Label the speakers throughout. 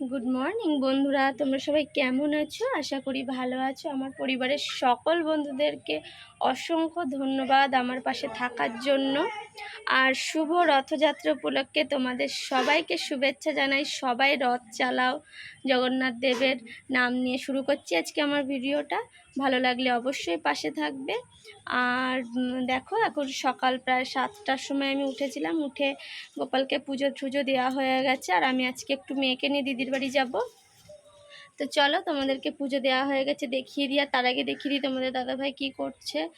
Speaker 1: Good morning বন্ধুরা। তোমরা সবাই কেমন আছো? আশা করি ভালো আছো। আমার পরিবারের সকল বন্ধুদেরকে অসংখ্য ধন্যবাদ আমার পাশে থাকার জন্য। আর শুভ রথযাত্রা উপলক্ষে তোমাদের সবাইকে শুভেচ্ছা জানাই। সবাই রথ চালাও। জগন্নাথ দেবের নাম নিয়ে শুরু করছি আজকে আমার ভিডিওটা। ভালো লাগলে অবশ্যই পাশে থাকবে। আর দেখো, এখন সকাল প্রায় সাতটার সময় আমি উঠেছিলাম। উঠে গোপালকে পুজো টুজো দেওয়া হয়ে গেছে। আর আমি আজকে একটু মেয়েকে নিয়ে দিদির বাড়ি যাব। তো চলো, তোমাদেরকে পুজো দেওয়া হয়ে গেছে, দেখিয়ে দিই। আর তার আগে দেখিয়ে দিই তোমাদের দাদাভাই কি করছে।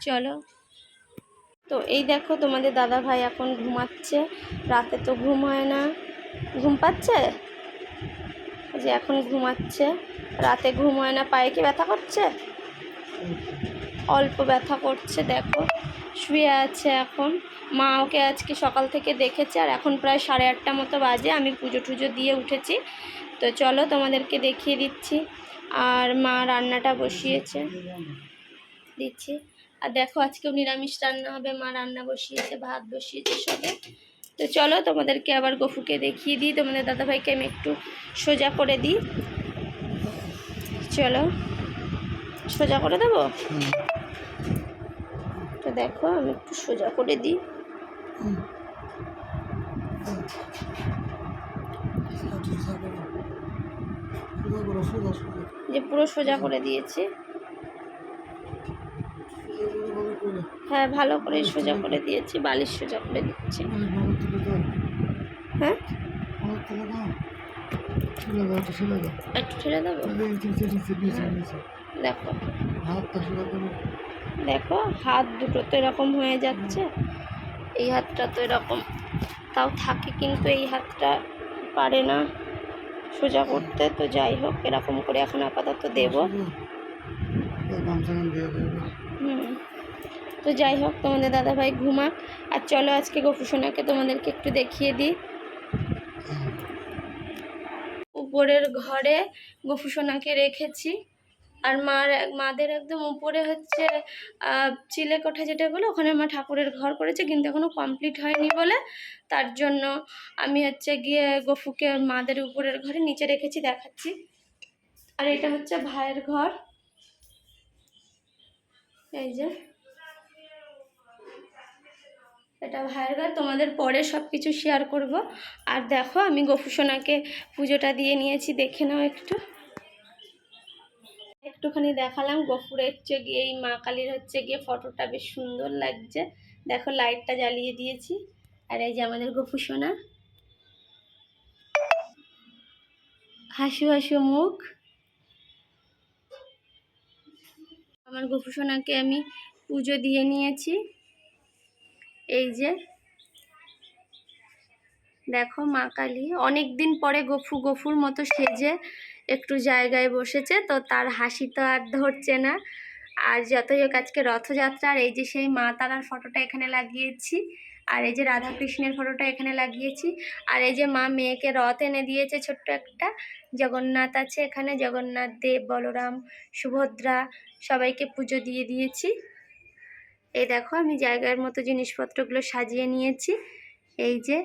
Speaker 1: চলো। তো এই দেখো, তোমাদের দাদাভাই এখন ঘুমাচ্ছে। রাতে তো ঘুম হয় না। ঘুম পাচ্ছে? যে এখন ঘুমাচ্ছে। রাতে ঘুম হয় না, পায়ে কি ব্যথা করছে? অল্প ব্যথা করছে, দেখো। শুয়ে আছে এখন। মা ওকে আজকে সকাল থেকে দেখেছে, আর এখন প্রায় সাড়ে আটটা মতো বাজে। আমি পুজো টুজো দিয়ে উঠেছি। তো চলো তোমাদেরকে দেখিয়ে দিচ্ছি। আর মা রান্নাটা বসিয়েছে। দিচ্ছি। আর দেখো, আজকেও নিরামিষ রান্না হবে। মা রান্না বসিয়েছে, ভাত বসিয়েছে সবে। তো চলো তোমাদেরকে আবার গফুকে দেখিয়ে দিই। তোমাদের দাদাভাইকে আমি একটু সোজা করে দিই। চলো। সোজা করে দেবো? তো দেখো আমি একটু সোজা করে দিই। যে পুরো সোজা করে দিয়েছি। হ্যাঁ ভালো করে সোজা করে দিয়েছি বালিশ সোজা করে দিচ্ছি। হ্যাঁ? একটু ঠেলে দেবো? দেখো। দেখো হাত দুটো তো এরকম হয়ে যাচ্ছে। এই হাতটা তো এরকম তাও থাকে কিন্তু এই হাতটা পারে না সোজা করতে। তো যাই হোক এরকম করে এখন আপাতত দেব। হুম। তো যাই হোক তোমাদের দাদাভাই ঘুমাক। আর চলো আজকে গোপুসোনাকে তোমাদেরকে একটু দেখিয়ে দিই। উপরের ঘরে গোপুসোনাকে রেখেছি। আর মার মাদের একদম উপরে হচ্ছে চিলে কোঠা যেটা বলে, ওখানে মা ঠাকুরের ঘর করেছে, কিন্তু এখনও কমপ্লিট হয়নি বলে। তার জন্য আমি হচ্ছে গিয়ে গফুকে মাদের উপরের ঘরে নিচে রেখেছি, দেখাচ্ছি। আর এটা হচ্ছে ভাইয়ের ঘর। এই যে। এটা ভাইয়ের তোমাদের পরে সব কিছু শেয়ার করব। আর দেখো, আমি গফুসোনাকে পুজোটা দিয়ে নিয়েছি, দেখে নাও একটু। একটুখানি দেখালাম গফুরের হচ্ছে গিয়ে, এই মা কালীর হচ্ছে গিয়ে ফটোটা বেশ সুন্দর লাগছে। দেখো লাইটটা জ্বালিয়ে দিয়েছি। আর এই যে আমাদের গফু হাসু হাসু মুখ। আমার গফু আমি পুজো দিয়ে নিয়েছি। এই যে, দেখো মা কালী। অনেক দিন পরে গফু গফুর মতো সেজে একটু জায়গায় বসেছে, তো তার হাসি তো আর ধরছে না। আর যতই হোক আজকে রথযাত্রা, আর এই যে সেই মা তারার ফটোটা এখানে লাগিয়েছি, আর এই যে রাধাকৃষ্ণের ফটোটা এখানে লাগিয়েছি, আর এই যে মা মেয়েকে রথ এনে দিয়েছে ছোট্ট একটা, জগন্নাথ আছে এখানে, জগন্নাথ দেব, বলরাম, সুভদ্রা সবাইকে পুজো দিয়ে দিয়েছি। এই দেখো, আমি জায়গার মতো জিনিসপত্রগুলো সাজিয়ে নিয়েছি। এই যে,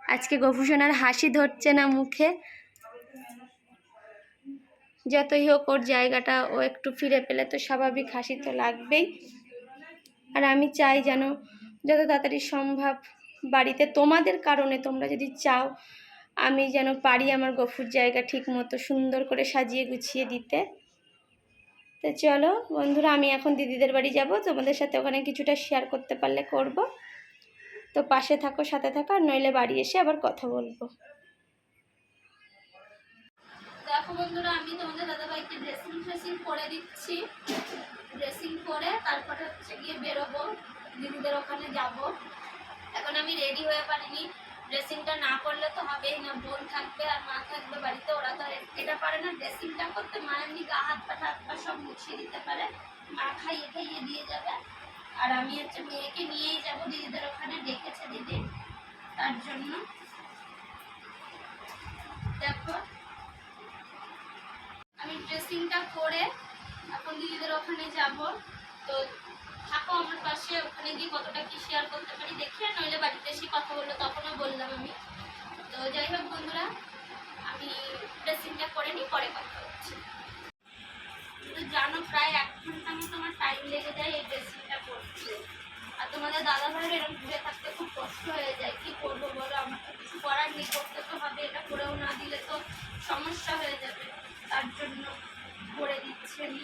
Speaker 1: আজকে গভূষণার হাসি ধরছে না মুখে। যতই হোক, ওর জায়গাটা ও একটু ফিরে পেলে তো স্বাভাবিক হাসি তো লাগবেই। আর আমি চাই যেন যত তাড়াতাড়ি সম্ভব বাড়িতে তোমাদের কারণে তোমরা যদি চাও, আমি যেন পারি আমার গফুর জায়গা ঠিক মতো সুন্দর করে সাজিয়ে গুছিয়ে দিতে। তো চলো, বন্ধুরা, আমি এখন দিদিদের বাড়ি যাব। তোমাদের সাথে ওখানে কিছুটা শেয়ার করতে পারলে করব। তো পাশে থাকো, সাথে থাকো, আর নইলে বাড়ি এসে আবার কথা বলব। দেখো বন্ধুরা, আমি তোমাদের দাদাভাইকে ড্রেসিং ফ্রেসিং করে দিচ্ছি। ড্রেসিং করে তারপরে হচ্ছে গিয়ে বেরোবো। দিদিদের ওখানে যাব। এখন আমি রেডি হয়ে পারিনি। ড্রেসিংটা না করলে তো হবেই না, বোন থাকবে আর মা থাকবে বাড়িতে, ওরা তো এটা পারে না। ড্রেসিংটা করতে মা এমনি গা, হাত পা হাত পা সব মুছিয়ে দিতে পারে। মা খাইয়ে খাইয়ে দিয়ে যাবে। আর আমি হচ্ছে মেয়েকে নিয়েই যাব, দিদিদের ওখানে ডেকেছে দিদি। তার জন্য। দেখো। আমি ড্রেসিংটা করে এখন দিদিদের ওখানে যাব। তো থাকো আমার পাশে, ওখানে গিয়ে কতটা কি শেয়ার করতে পারি দেখি আর নইলে বাড়িতে এসে কথা বলল তখনও বললাম আমি। তো যাই হোক বন্ধুরা, আমি ড্রেসিংটা করে নিই, পরে কথা হচ্ছে। তো জানো, প্রায় এক ঘণ্টা মতো আমার টাইম লেগে যায় এই ড্রেসিংটা করতে। আর তোমাদের দাদা ভাইয়ের এরকম ঘুরে থাকতে খুব কষ্ট হয়ে যায়। কি করব বলো, আমার তো কিছু করার নেই, করতে তো হবে, এটা করেও না দিলে তো সমস্যা হয়ে যাবে। তার জন্য করে দিচ্ছি আমি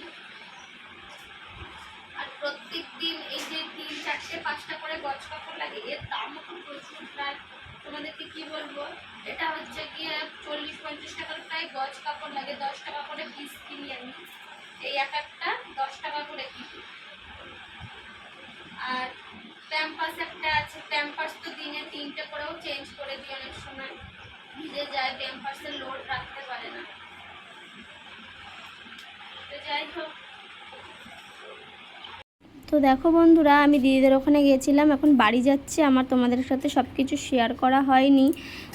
Speaker 1: প্রত্যেক দিন এই যে তিন চারটে, পাঁচটা করে গছ কাপড় লাগে এর দামও তো প্রচুর প্রায়। তোমাদেরকে কি বলব? এটা হচ্ছে গিয়ে চল্লিশ, পঞ্চাশ টাকার প্রায় গছ কাপড় লাগে, দশ টাকা করে পিস কিনি আমি। এই এক একটা দশ টাকা করে কিনি। আর প্যাম্পাস একটা আছে, প্যাম্পাস তো দিনে তিনটে করেও চেঞ্জ করে দিই অনেক সময়। ভিজে যায়, প্যাম্পাসের লোড রাখতে পারে না। তো যাই হোক তো দেখো বন্ধুরা, আমি দিদিদের ওখানে গেছিলাম এখন বাড়ি যাচ্ছি। আমার তোমাদের সাথে সব কিছু শেয়ার করা হয়নি।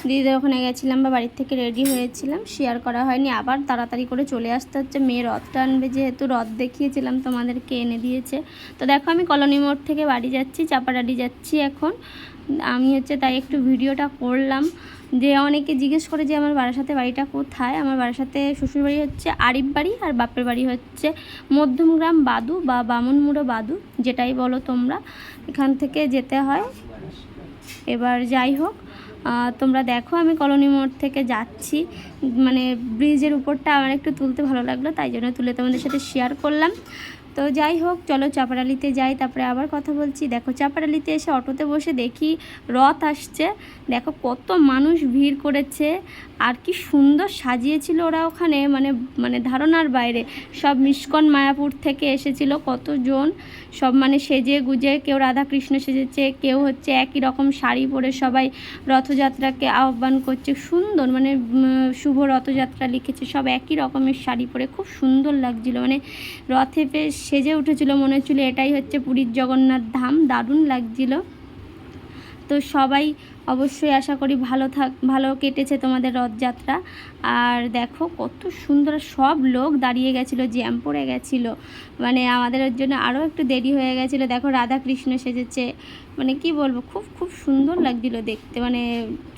Speaker 1: দিদিদের ওখানে গেছিলাম বা বাড়ির থেকে রেডি হয়েছিলাম। শেয়ার করা হয়নি। আবার তাড়াতাড়ি করে চলে আসতে হচ্ছে। মেয়ে রথটা আনবে যেহেতু রথ দেখিয়েছিলাম, তোমাদেরকে এনে দিয়েছে। তো দেখো, আমি কলোনি মোড় থেকে বাড়ি যাচ্ছি, চাপাডাডি যাচ্ছি এখন। আমি হচ্ছে তাই একটু ভিডিওটা করলাম। যে অনেকে জিজ্ঞেস করে যে আমার বারাসাতে বাড়িটা কোথায়? আমার বারাসাতে শ্বশুরবাড়ি হচ্ছে আরিফ বাড়ি আর বাপের বাড়ি হচ্ছে মধ্যমগ্রাম বাদু বা বামনমুড়ো বাদু, যেটাই বলো তোমরা। এখান থেকে যেতে হয়। এবার যাই হোক তোমরা দেখো আমি কলোনি মোড় থেকে যাচ্ছি। মানে ব্রিজের উপরটা আমার একটু তুলতে ভালো লাগল, তাই জন্য তুলে তোমাদের সাথে শেয়ার করলাম। তো যাই হোক, চলো চাপাডালিতে যাই। তারপরে আবার কথা বলছি। দেখো চাপাডালিতে এসে অটোতে বসে দেখি রথ আসছে। দেখো, কত মানুষ ভিড় করেছে। আর কি সুন্দর সাজিয়েছিল ওরা ওখানে। মানে মানে ধারণার বাইরে। সব মিসকন মায়াপুর থেকে এসেছিল কতজন। সব মানে সেজে গুজে কেউ রাধাকৃষ্ণ সেজেছে, কেউ হচ্ছে একই রকম শাড়ি পরে সবাই রথযাত্রাকে আহ্বান করছে। সুন্দর মানে শুভ রথযাত্রা লিখেছে। সব একই রকমের শাড়ি পরে। খুব সুন্দর লাগছিল। মানে রথে বেশ সেজে উঠেছিল মনে হচ্ছিল এটাই হচ্ছে পুরীর জগন্নাথ ধাম। দারুণ লাগছিল। তো সবাই অবশ্যই আশা করি ভালো থাক, ভালো কেটেছে তোমাদের রথযাত্রা। আর দেখো কত সুন্দর সব লোক দাঁড়িয়ে গেছিল, জ্যাম পড়ে গেছিল। মানে আমাদের জন্য আরও একটু দেরি হয়ে গেছিল। দেখো রাধা কৃষ্ণ সেজেছে। মানে কি বলব, খুব খুব সুন্দর লাগছিল দেখতে। মানে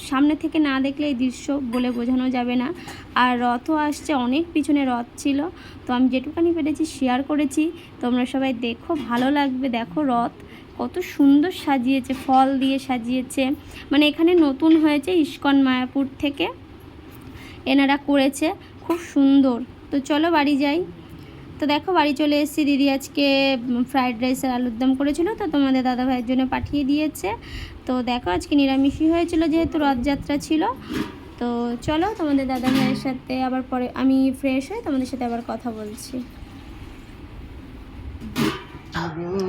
Speaker 1: সামনে থেকে না দেখলে এই দৃশ্য বলে বোঝানো যাবে না। আর রথও আসছে, অনেক পিছনে রথ ছিল। তো আমি যেটুকানি পেরেছি শেয়ার করেছি। তোমরা সবাই দেখো, ভালো লাগবে। দেখো রথ। কত সুন্দর সাজিয়েছে, ফল দিয়ে সাজিয়েছে। মানে এখানে নতুন হয়েছে ইস্কন মায়াপুর থেকে। এনারা করেছে, খুব সুন্দর। তো চলো বাড়ি যাই। তো দেখো, বাড়ি চলে এসেছি। দিদি আজকে ফ্রাইড রাইস আর আলুর দম করেছিল, তো তোমাদের দাদা ভাইয়ের জন্য পাঠিয়ে দিয়েছে। তো দেখো, আজকে নিরামিষই হয়েছিল যেহেতু রথযাত্রা ছিল। তো চলো তোমাদের দাদা ভাইয়ের সাথে আবার পরে, আমি ফ্রেশ হয়ে তোমাদের সাথে আবার কথা বলছি।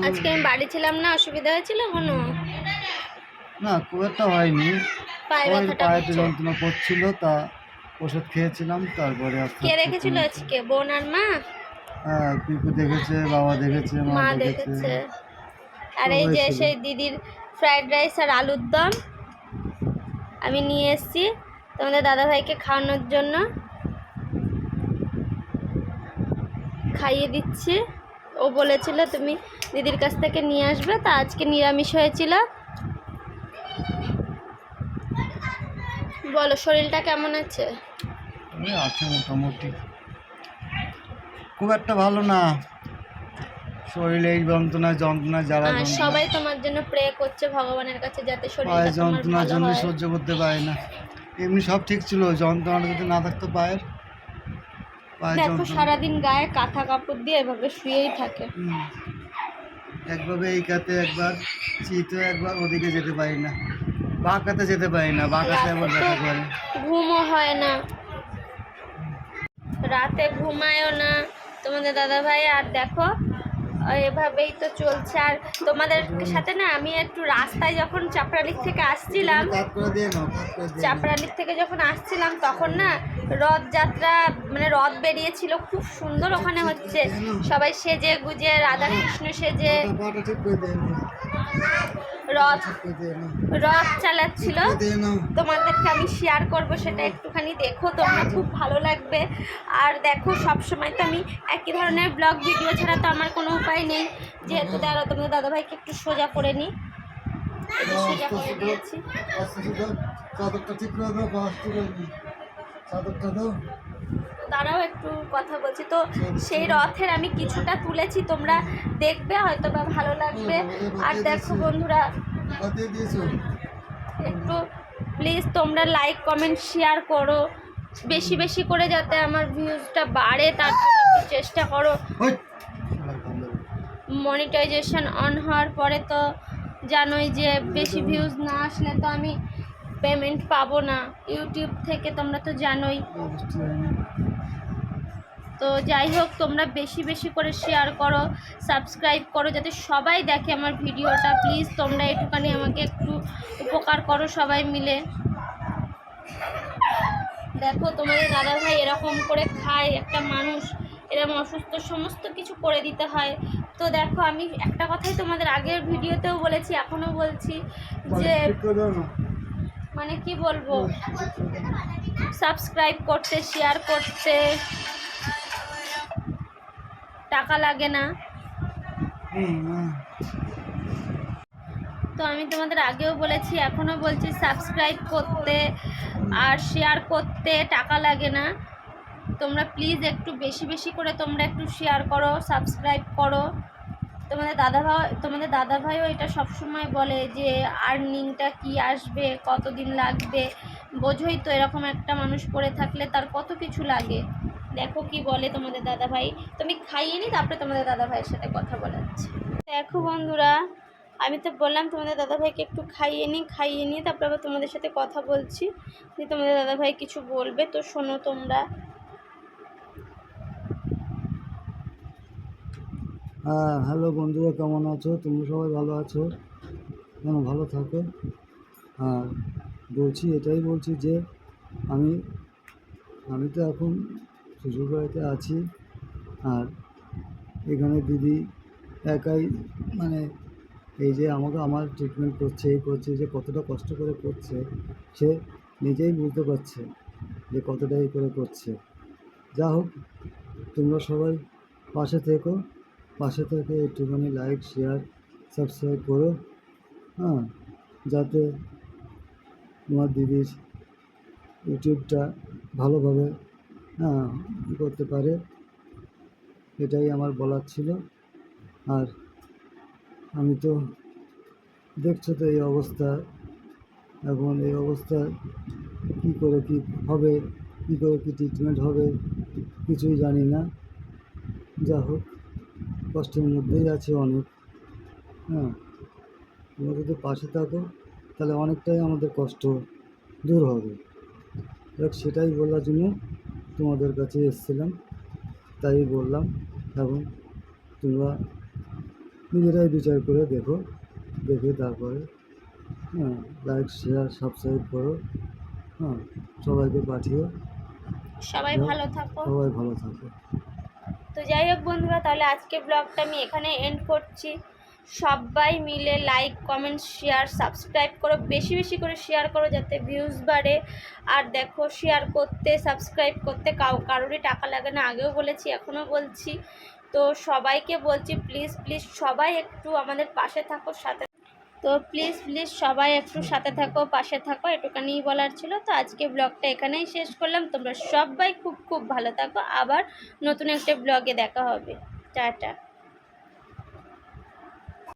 Speaker 1: আজকে আমি বাড়ি ছিলাম না অসুবিধা হয়েছিল কোনো?
Speaker 2: না খুব একটা হয়নি।
Speaker 1: পায়ে
Speaker 2: ওই পায়েতে। যন্ত্রণা করছিল তা ওষুধ খেয়েছিলাম তারপরে
Speaker 1: কে রেখেছিল আজকে বোন আর মা?
Speaker 2: হ্যাঁ পিকু দেখেছে বাবা দেখেছে মা দেখেছে।
Speaker 1: আর এই যে সেই দিদির ফ্রাইড রাইস আর আলুর দম আমি নিয়ে এসেছি তোমাদের দাদাভাইকে খাওয়ানোর জন্য। খাইয়ে দিচ্ছি। ও বলেছিল তুমি দিদির কাছ থেকে নিয়ে আসবে। তা আজকে নিরামিষ হয়েছিল। বলো শরীরটা কেমন আছে?
Speaker 2: আছে মোটামুটি। খুব একটা ভালো না। শরীরে এই যন্ত্রণা যন্ত্রণা যারা
Speaker 1: সবাই তোমার জন্য প্রে করছে ভগবানের কাছে যাতে
Speaker 2: পায়ে
Speaker 1: শরীরটা
Speaker 2: যন্ত্রণার জন্য সহ্য করতে পারে না। এমনি সব ঠিক ছিল যন্ত্রণাটা যদি না থাকতো পায়ের।
Speaker 1: দেখো সারাদিন গায়ে কাঁথা কাপড় দিয়ে এভাবে শুয়েই থাকে।
Speaker 2: একভাবে এই কাতে একবার চিতে একবার ওদিকে যেতে পারি না। বাঁকাতে যেতে পারি না বাঁকাতে একবার ব্যথা করে।
Speaker 1: ঘুমও হয় না। রাতে ঘুমায়ও না। তোমাদের দাদা ভাই আর দেখো এভাবেই তো চলছে। আর তোমাদের সাথে না আমি একটু রাস্তায় যখন চাপড়ালির থেকে আসছিলাম। চাপড়ালির থেকে যখন আসছিলাম তখন না রথযাত্রা মানে রথ বেরিয়েছিল খুব সুন্দর ওখানে হচ্ছে। সবাই সেজে গুজে সেজে
Speaker 2: করে দিয়ে নাও,
Speaker 1: রথ রথ চালাচ্ছিল। তোমাদেরকে আমি শেয়ার করব সেটা একটুখানি। দেখো তোমরা খুব ভালো লাগবে। আর দেখো সব সময় তো আমি একই ধরনের ব্লগ ভিডিও ছাড়া তো আমার কোনো উপায় নেই। যেহেতু দাদা তোমাদের দাদাভাইকে একটু সোজা করে নিই সোজা করে দিয়েছি। তারাও একটু কথা বলছি। তো সেই রথের আমি কিছুটা তুলেছি তোমরা দেখবে হয়তো বা ভালো লাগবে। আর দেখো বন্ধুরা একটু প্লিজ তোমরা লাইক কমেন্ট শেয়ার করো। বেশি বেশি করে যাতে আমার ভিউজটা বাড়ে তার জন্য একটু চেষ্টা করো। মনিটাইজেশন অন হওয়ার পরে তো জানোই যে বেশি ভিউজ না আসলে তো আমি পেমেন্ট পাবো না। ইউটিউব থেকে তোমরা তো জানোই। তো যাই হোক তোমরা বেশি বেশি করে শেয়ার করো সাবস্ক্রাইব করো যাতে সবাই দেখে আমার ভিডিওটা। প্লিজ তোমরা একটুখানি আমাকে একটু উপকার করো সবাই মিলে। দেখো তোমাদের দাদা ভাই এরকম করে খায় একটা মানুষ এরকম অসুস্থ সমস্ত কিছু করে দিতে হয়। তো দেখো আমি একটা কথাই তোমাদের আগের ভিডিওতেও বলেছি এখনও বলছি যে। মানে কি বলব? সাবস্ক্রাইব করতে শেয়ার করতে। টাকা লাগে না। তো আমি তোমাদের আগেও বলেছি, এখনও বলছি সাবস্ক্রাইব করতে আর শেয়ার করতে টাকা লাগে না। তোমরা প্লিজ একটু বেশি বেশি করে তোমরা একটু শেয়ার করো সাবস্ক্রাইব করো। তোমাদের দাদা ভাই তোমাদের দাদা ভাইও এটা সবসময় বলে যে আর্নিংটা কি আসবে? কতদিন লাগবে? বোঝোই তো এরকম একটা মানুষ পড়ে থাকলে তার কত কিছু লাগে। দেখো কি বলে তোমাদের দাদা ভাই তুমি খাইয়ে নি, তারপরে তোমাদের দাদা ভাইয়ের সাথে কথা বলাচ্ছি দেখো বন্ধুরা, আমি তো বললাম তোমাদের দাদাভাইকে একটু খাইয়ে নিই খাইয়ে নিয়ে তারপরে আবার তোমাদের সাথে কথা বলছি। যে তোমাদের দাদাভাই কিছু বলবে, তো শোনো তোমরা।
Speaker 2: হ্যাঁ হ্যালো বন্ধুরা, কেমন আছো? তোমরা সবাই ভালো আছো? যেন ভালো থাকো? আর বলছি এটাই বলছি যে আমি আমি তো এখন শ্বশুরবাড়িতে আছি। আর এখানে দিদি একাই মানে এই যে আমাকে, আমার ট্রিটমেন্ট করছে, এই করছে, যে কতটা কষ্ট করে করছে, সে নিজেই বুঝতে পারছে যে কতটা এই করে করছে। যা হোক তোমরা সবাই পাশে থেকো। পাশে থেকে একটুখানি লাইক শেয়ার সাবস্ক্রাইব করো হ্যাঁ? যাতে তোমার দিদির ইউটিউবটা ভালোভাবে হ্যাঁ করতে পারে। এটাই আমার বলার ছিল। আর আমি তো দেখছ তো এই অবস্থা। এখন এই অবস্থায় কী করে কী হবে, কী করে কী ট্রিটমেন্ট হবে, কিছুই জানি না। যা হোক। কষ্টের মধ্যেই আছে অনেক। হ্যাঁ তোমরা যদি পাশে থাকো তাহলে অনেকটাই আমাদের কষ্ট দূর হবে। সেটাই বলার জন্য তোমাদের কাছে এসেছিলাম তাই বললাম এখন তোমরা নিজেরাই বিচার করে দেখো দেখে তারপরে হ্যাঁ লাইক শেয়ার সাবস্ক্রাইব করো হ্যাঁ সবাইকে পাঠিও
Speaker 1: সবাই ভালো থাকো।
Speaker 2: সবাই ভালো থাকো।
Speaker 1: তো যাই হোক বন্ধুরা, তাহলে আজকে ব্লগটা আমি এখানে এন্ড করছি। সবাই মিলে লাইক কমেন্ট শেয়ার সাবস্ক্রাইব করো। বেশি বেশি করে শেয়ার করো যাতে ভিউজ বাড়ে। আর দেখো শেয়ার করতে সাবস্ক্রাইব করতে কাউ কারোরই টাকা লাগে না। আগেও বলেছি এখনও বলছি। তো সবাইকে বলছি প্লিজ প্লিজ সবাই একটু আমাদের পাশে থাকো, সাথে তো প্লিজ প্লিজ সবাই একটু সাথে থাকো, পাশে থাকো এটুখানিই বলার ছিল। তো আজকে ব্লগটা এখানেই শেষ করলাম। তোমরা সবাই খুব খুব ভালো থাকো। আবার নতুন একটা ব্লগে দেখা হবে। টাটা।